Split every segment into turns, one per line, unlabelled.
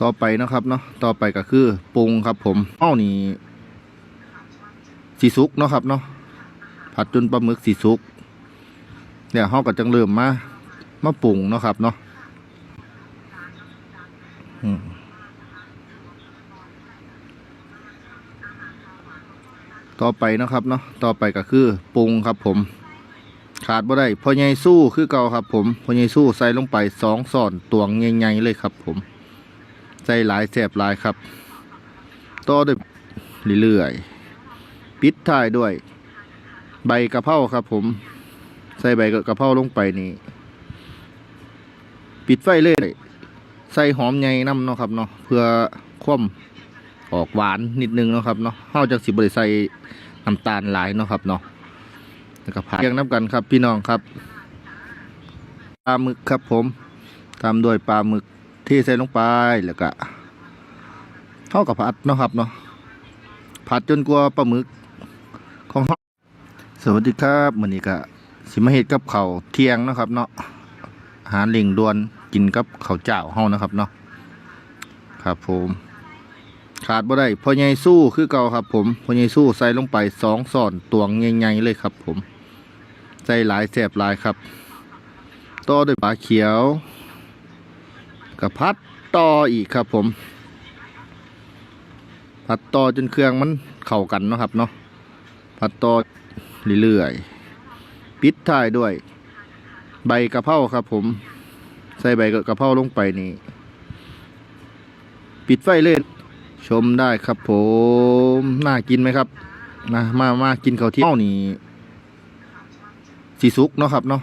ต่อไปนะครับเนาะต่อไปก็คือปรุงครับ ผมเอ้านี่สีสุกเนาะครับเนาะผัดจนปลาหมึกสีสุกเนี่ยเฮาก็จังเริ่มมามาปรุงเนาะครับเนาะต่อไปนะครับเนาะต่อไปก็คือปรุงครับ ผม ขาดบ่ได้พอใหญ่สู้คือเก่าครับ ผมพอใหญ่สู้ใส่ลงไปสองส่อนตวงใหญ่ๆเลยครับ ผม ใส่หลายแสบหลายครับ ต่อด้วยเรื่อยๆปิดท้ายด้วย ใบกระเพราครับ ผม ใส่ใบกระเพราลงไปนี่ปิดไฟเลย ใส่หอมใหญ่น้ำเนาะครับเนาะเพื่อคว่ำออกหวานนิดนึงเนาะครับเนาะเฮาจากสิบริใส่น้ำตาลหลายเนาะครับเนาะแล้วก็ผัดเคียงน้ำกันครับ พี่น้องครับปลาหมึกครับผมตามด้วยปลาหมึก ที่ใส่ลงไปแล้วก็เท่ากับผัดเนาะครับเนาะผัดจนกลัวปลาหมึกของสวัสดีครับมือนี้ก็สิมาเฮ็ดกับข้าวเที่ยงนะครับ เนาะอาหารเร่งด่วนกินกับข้าวเจ้าเฮานะครับเนาะครับผม ขาดบ่ได้พอใหญ่สู้คือเก่าครับ ผมพอใหญ่สู้ใส่ลงไปสองส่อนตวงใหญ่ๆเลยครับ ผม ใส่หลายแสบหลายครับ ต่อด้วยปลาเขียว กับพัดต่ออีกครับ ผม พัดต่อจนเครื่องมันเข้ากันเนาะครับเนาะพัดต่อเรื่อยๆปิดท้ายด้วย ใบกระเพราครับ ผม ใส่ใบกระเพราลงไปนี่ปิดไฟเลยชมได้ครับ ผมน่ากินไหมครับนะมามากินข้าวเที่ยงนี่สีสุกเนาะครับเนาะ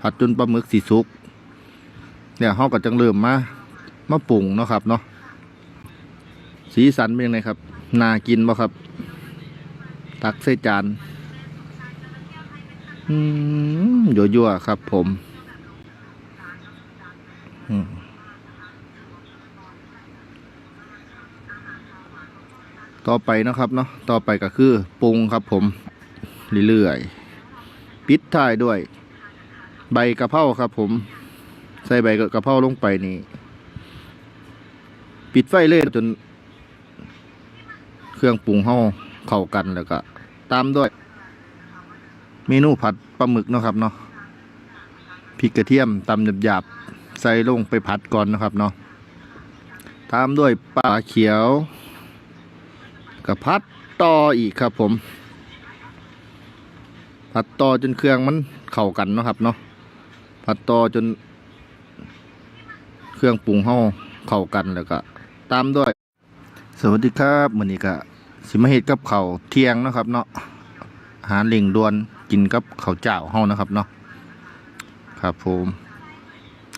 ผัดจนปลาหมึกสีสุก เนี่ยเฮาก็จังเริ่มมามาปรุงเนาะครับเนาะสีสันเป็นยังไงครับน่ากินบ่ครับ ตักใส่จานอืมยั่วๆครับ ผมอืมต่อไปนะครับเนาะ ต่อไปก็คือปรุงครับผม เรื่อยๆ ปิดท้ายด้วย ใบกะเพราครับผม ใส่ใบกะเพราลงไปนี่ ปิดไฟเลยจน เครื่องปรุงเฮาเข้ากันแล้วก็ ตามด้วย เมนูผัดปลาหมึกเนาะครับเนาะพริกกระเทียมตำหยาบๆใส่ลงไปผัดก่อนนะครับเนาะตามด้วยปลาเขียวกับพัดต่ออีกครับ ผม ผัดต่อจนเครื่องมันเข้ากันเนาะครับเนาะผัดต่อจน เครื่องปรุงเฮาเข้ากันแล้วก็ตามด้วย สวัสดีครับมื้อนี้ก็สิมาเฮ็ดกับข้าวเที่ยงนะครับ เนาะอาหารเร่งด่วนกินกับข้าวเจ้าเฮานะครับเนาะครับผม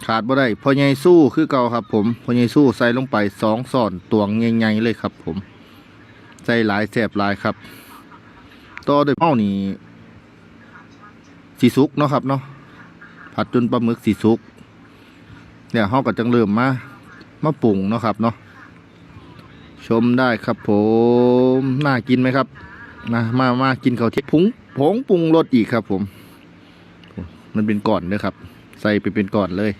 ขาดบ่ได้พอใหญ่สู้คือเก่าครับ ผมพอใหญ่สู้ใส่ลงไปสองส่อนตวงใหญ่ๆเลยครับ ผมใส่หลายแสบหลายครับต่อด้วยเอ้านี่สีสุกเนาะครับเนาะผัดจนปลาหมึกสีสุก เนี่ยเฮาก็จังเริ่มมามาปรุงเนาะครับเนาะชมได้ครับผมน่ากินไหมครับนะมามากินข้าวเที่ยงผงผงปรุงรสอีกครับ ผม มันเป็นก่อนเลยครับ ใส่ไปเป็นก่อนเลย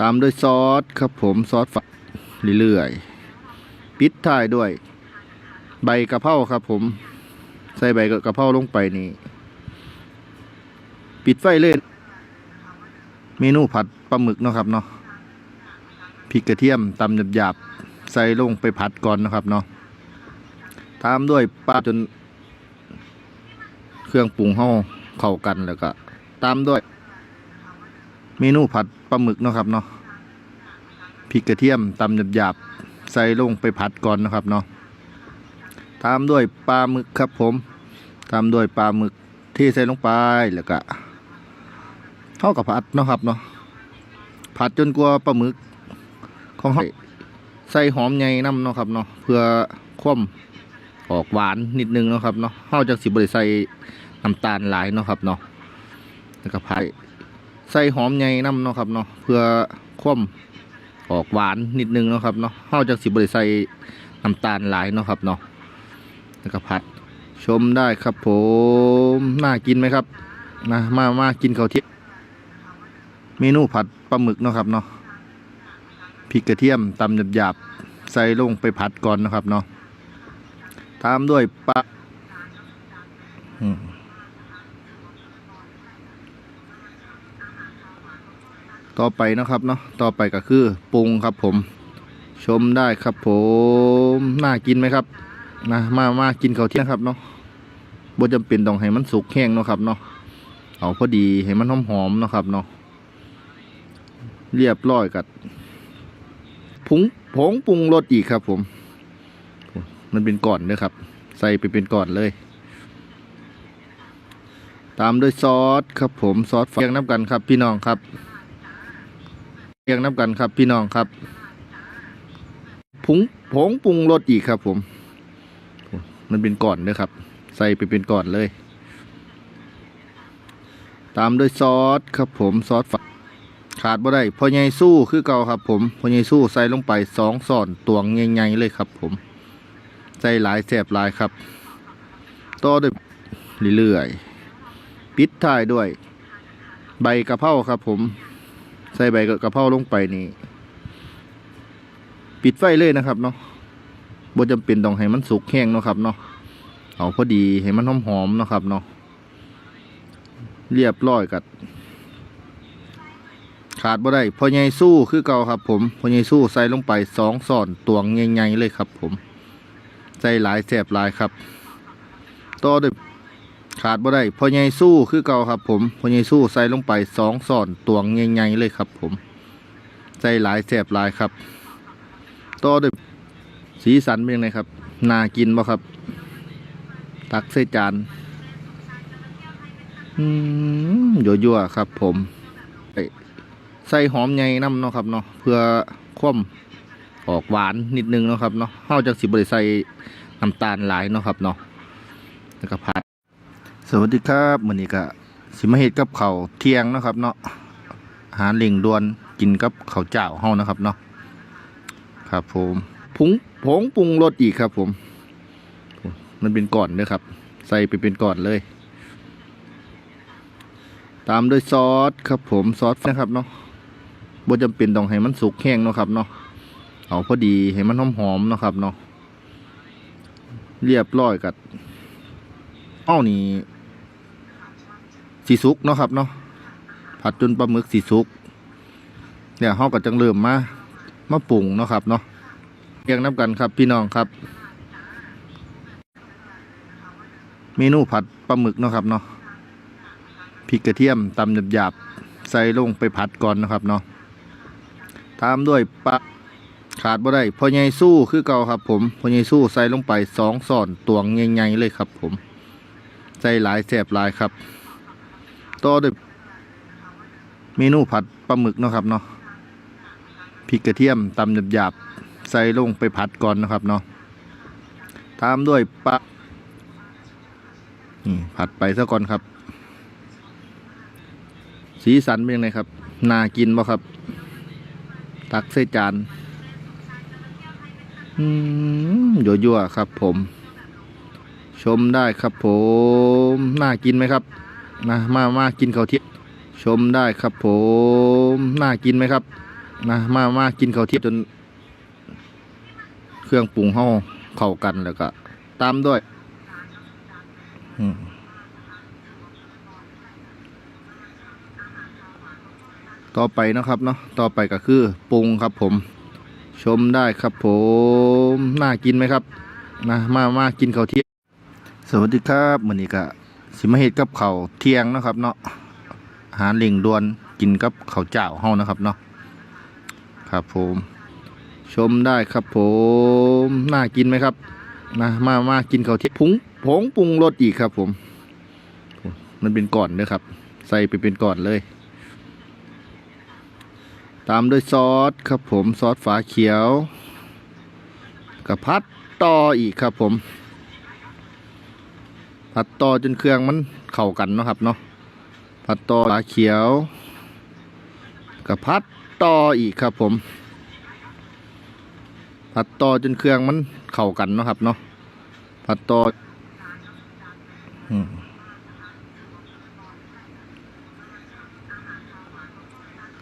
ตามด้วยซอสครับผมซอสฝักเรื่อยๆปิดท้ายด้วย ใบกะเพราครับ ผม ใส่ใบกะเพราลงไปนี่ปิดไฟเลย เมนูผัดปลาหมึกเนาะครับเนาะพริกกระเทียมตำหยาบๆใส่ลงไปผัดก่อนนะครับเนาะตามด้วยปลาจน เครื่องปรุงเฮาเข้ากันแล้วก็ตามด้วย เมนูผัดปลาหมึกเนาะครับเนาะพริกกระเทียมตำหยาบๆใส่ลงไปผัดก่อนนะครับเนาะตามด้วยปลาหมึกครับผม ตามด้วยปลาหมึกที่ใส่ลงไปแล้วก็ เท่ากับผัดเนาะครับเนาะผัดจนกลัวปลาหมึกของเขาใส่หอมใหญ่น้ำเนาะครับเนาะเพื่อคว่ำออกหวานนิดนึงเนาะครับเนาะเฮาจากสิบริใส่น้ำตาลหลายเนาะครับเนาะแล้วก็ผัดใส่หอมใหญ่น้ำเนาะครับเนาะเพื่อคว่ำออกหวานนิดนึงเนาะครับเนาะเฮาจากสิบริใส่น้ำตาลหลายเนาะครับเนาะแล้วก็ผัดชมได้ครับผมน่ากินไหมครับนะมามากินข้าวเที่ยง เมนูผัดปลาหมึกเนาะครับเนาะพริกกระเทียมตำหยาบๆใส่ลงไปผัดก่อนนะครับเนาะตามด้วยปลาต่อไปนะครับเนาะต่อไปก็คือปรุงครับผม ชมได้ครับผมน่ากินไหมครับนะมามากินข้าวเที่ยงครับเนาะบ่จำเป็นต้องให้มันสุกแห้งเนาะครับเนาะเอาพอดีให้มันหอมหอมๆเนาะครับเนาะ เรียบร้อยกัดผงผงปรุงรสอีกครับ ผม มันเป็นก่อนเด้อครับ ใส่ไปเป็นก่อนเลย ตามด้วยซอสครับ ผมซอสเรียงน้ำกันครับ พี่น้องครับเรียงน้ำกันครับ พี่น้องครับผงผงปรุงรสอีกครับ ผม มันเป็นก่อนเด้อครับ ใส่ไปเป็นก่อนเลย ตามด้วยซอสครับ ผมซอสฝา ขาดบ่ได้พอใหญ่สู้คือเก่าครับ ผมพอใหญ่สู้ใส่ลงไปสองส่อนตวงใหญ่ๆเลยครับ ผมใส่หลายแสบหลายครับต่อด้วยเรื่อยๆปิดท้ายด้วย ใบกระเพราครับ ผม ใส่ใบกระเพราลงไปนี่ปิดไฟเลยนะครับเนาะบ่จำเป็นต้องให้มันสุกแห้งเนาะครับเนาะเอาพอดีให้มันหอมหอมๆเนาะครับเนาะเรียบร้อยกัด ขาดบ่ได้พอใหญ่สู้คือเก่าครับ ผมพอใหญ่สู้ใส่ลงไปสองส่อนตวงใหญ่ๆเลยครับ ผมใส่หลายแสบหลายครับต่อด้วยขาดบ่ได้พอใหญ่สู้คือเก่าครับ ผมพอใหญ่สู้ใส่ลงไปสองส่อนตวงใหญ่ๆเลยครับ ผมใส่หลายแสบหลายครับต่อด้วยสีสันเป็นยังไงครับน่ากินบ่ครับ ตักใส่จานอืมยั่วๆครับ ผม ใส่หอมใหญ่น้ำเนาะครับเนาะเพื่อคว่ำออกหวานนิดนึงเนาะครับเนาะเฮาจากสิบริใส่น้ำตาลหลายเนาะครับเนาะแล้วก็ผัด สวัสดีครับมื้อนี้ก็สิมาเฮ็ดกับข้าวเที่ยงเนาะครับเนาะอาหารเร่งด่วนกินกับข้าวเจ้าเฮานะครับเนาะครับผมผงผงปรุงรสอีกครับ ผม มันเป็นก่อนเด้อครับ ใส่ไปเป็นก่อนเลย ตามด้วยซอสครับผมซอสนะครับเนาะ บ่จำเป็นต้องให้มันสุกแห้งเนาะครับเนาะเอาพอดีให้มันหอมหอมๆเนาะครับเนาะเรียบร้อยกัดอ้าวนี่สีสุกเนาะครับเนาะผัดจนปลาหมึกสีสุกเนี่ยเฮาก็จังเริ่มมามาปรุงเนาะครับเนาะเรียงน้ำกันครับพี่น้องครับ เมนูผัดปลาหมึกเนาะครับเนาะพริกกระเทียมตำหยาบๆใส่ลงไปผัดก่อนนะครับเนาะ ตามด้วยปลาขาดบ่ได้พอใหญ่สู้คือเก่าครับ ผมพอใหญ่สู้ใส่ลงไปสองส่อนตวงใหญ่ๆเลยครับ ผมใส่หลายแสบหลายครับต่อด้วยเมนูผัดปลาหมึกเนาะครับเนาะพริกกระเทียมตำหยาบๆใส่ลงไปผัดก่อนนะครับเนาะตามด้วยปลานี่ผัดไปซะก่อนครับ สีสันเป็นยังไงครับ น่ากินบ่ครับ ตักใส่จานอืมยั่วๆครับผม ชมได้ครับผม น่ากินไหมครับนะมามากินข้าวเที่ยงชมได้ครับผม น่ากินไหมครับนะมามากินข้าวเที่ยงจน เครื่องปรุงเฮาเข้ากันแล้วก็ ตามด้วย อืม ต่อไปนะครับเนาะต่อไปก็คือปรุงครับผม ชมได้ครับผมน่ากินไหมครับนะมามากินข้าวเที่ยงสวัสดีครับมือนี้ก็สิมาเฮ็ดกับข้าวเที่ยงนะครับ เนาะอาหารเร่งดวนกินกับข้าวเจ้าเฮานะครับเนาะครับผม ชมได้ครับผมน่ากินไหมครับนะมามากินข้าวเที่ยงผงผงปรุงรสอีกครับ ผม มันเป็นก่อนเด้อครับ ใส่ไปเป็นก่อนเลย ตามด้วยซอสครับผมซอสฝาเขียวกับพัดต่ออีกครับผมผัดต่อจนเครื่องมันเข้ากันเนาะครับเนาะผัดต่อฝาเขียวกับพัดต่ออีกครับผมผัดต่อจนเครื่องมันเข้ากันเนาะครับเนาะผัดต่ออืม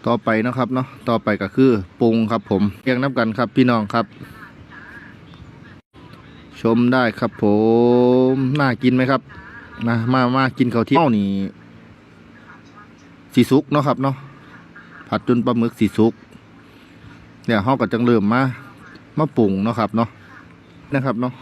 ต่อไปนะครับเนาะต่อไปก็คือปรุงครับผมเรียงน้ำกันครับพี่น้องครับ ชมได้ครับผมน่ากินไหมครับนะมามากินข้าวเที่ยวนี่สีสุกเนาะครับเนาะผัดจนปลาหมึกสีสุกเดี๋ยวเฮาก็จังเริ่มมามาปรุงเนาะครับเนาะนะครับเนาะ